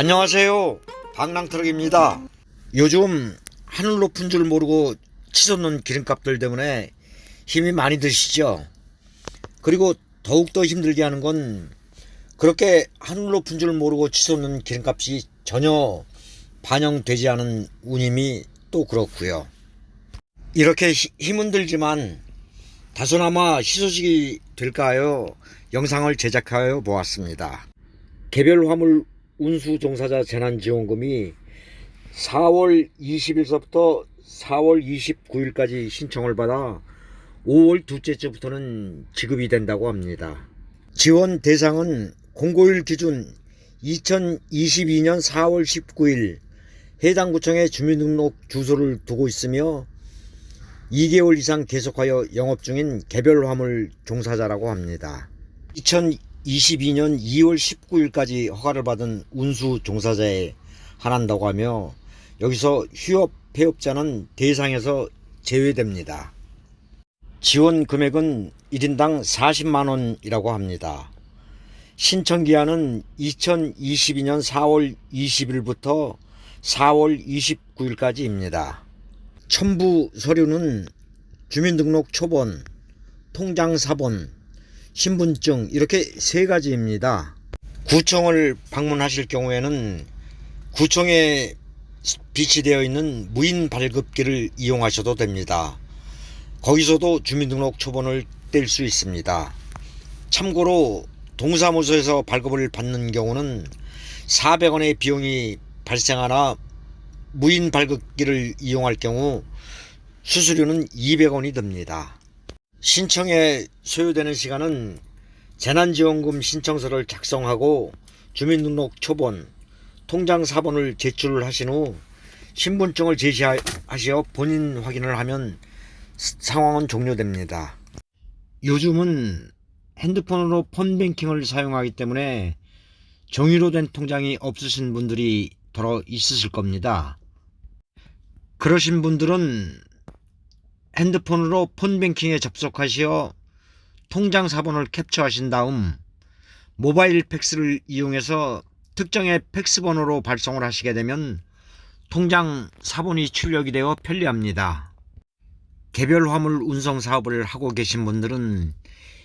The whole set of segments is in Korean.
안녕하세요. 방랑트럭입니다. 요즘 하늘 높은 줄 모르고 치솟는 기름값들 때문에 힘이 많이 드시죠? 그리고 더욱더 힘들게 하는 건 그렇게 하늘 높은 줄 모르고 치솟는 기름값이 전혀 반영되지 않은 운임이 또 그렇고요. 이렇게 히- 힘은 들지만 다소나마 희소식이 될까요? 영상을 제작하여 보았습니다. 개별 화물 운수 종사자 재난지원금이 4월 20일서부터 4월 29일까지 신청을 받아 5월 둘째 주부터는 지급이 된다고 합니다. 지원 대상은 공고일 기준 2022년 4월 19일 해당 구청에 주민등록 주소를 두고 있으며 2개월 이상 계속하여 영업 중인 개별 화물 종사자라고 합니다. 2022년 2월 19일까지 허가를 받은 운수 종사자에 한한다고 하며 여기서 휴업 폐업자는 대상에서 제외됩니다. 지원 금액은 1인당 40만 원이라고 합니다. 신청 기한은 2022년 4월 20일부터 4월 29일까지입니다. 첨부 서류는 주민등록 초본, 통장 사본, 신분증 이렇게 세 가지입니다. 구청을 방문하실 경우에는 구청에 비치되어 있는 무인 발급기를 이용하셔도 됩니다. 거기서도 주민등록 초본을 뗄 수 있습니다. 참고로 동사무소에서 발급을 받는 경우는 400원의 비용이 발생하나 무인 발급기를 이용할 경우 수수료는 200원이 듭니다. 신청에 소요되는 시간은 재난지원금 신청서를 작성하고 주민등록 초본, 통장 사본을 제출하신 후 신분증을 제시하시어 본인 확인을 하면 스- 상황은 종료됩니다. 요즘은 핸드폰으로 폰뱅킹을 사용하기 때문에 종이로 된 통장이 없으신 분들이 더러 있으실 겁니다. 그러신 분들은 핸드폰으로 폰뱅킹에 접속하시어 통장 사본을 캡처하신 다음 모바일 팩스를 이용해서 특정의 팩스 번호로 발송을 하시게 되면 통장 사본이 출력이 되어 편리합니다. 개별 화물 운송 사업을 하고 계신 분들은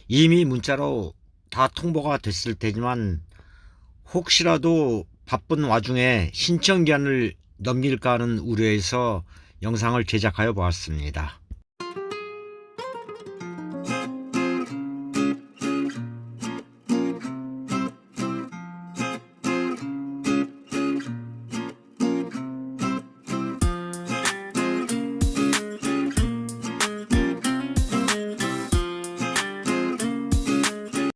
이미 문자로 다 통보가 됐을 테지만 혹시라도 바쁜 와중에 신청 기한을 넘길까 하는 우려에서 영상을 제작하여 보았습니다.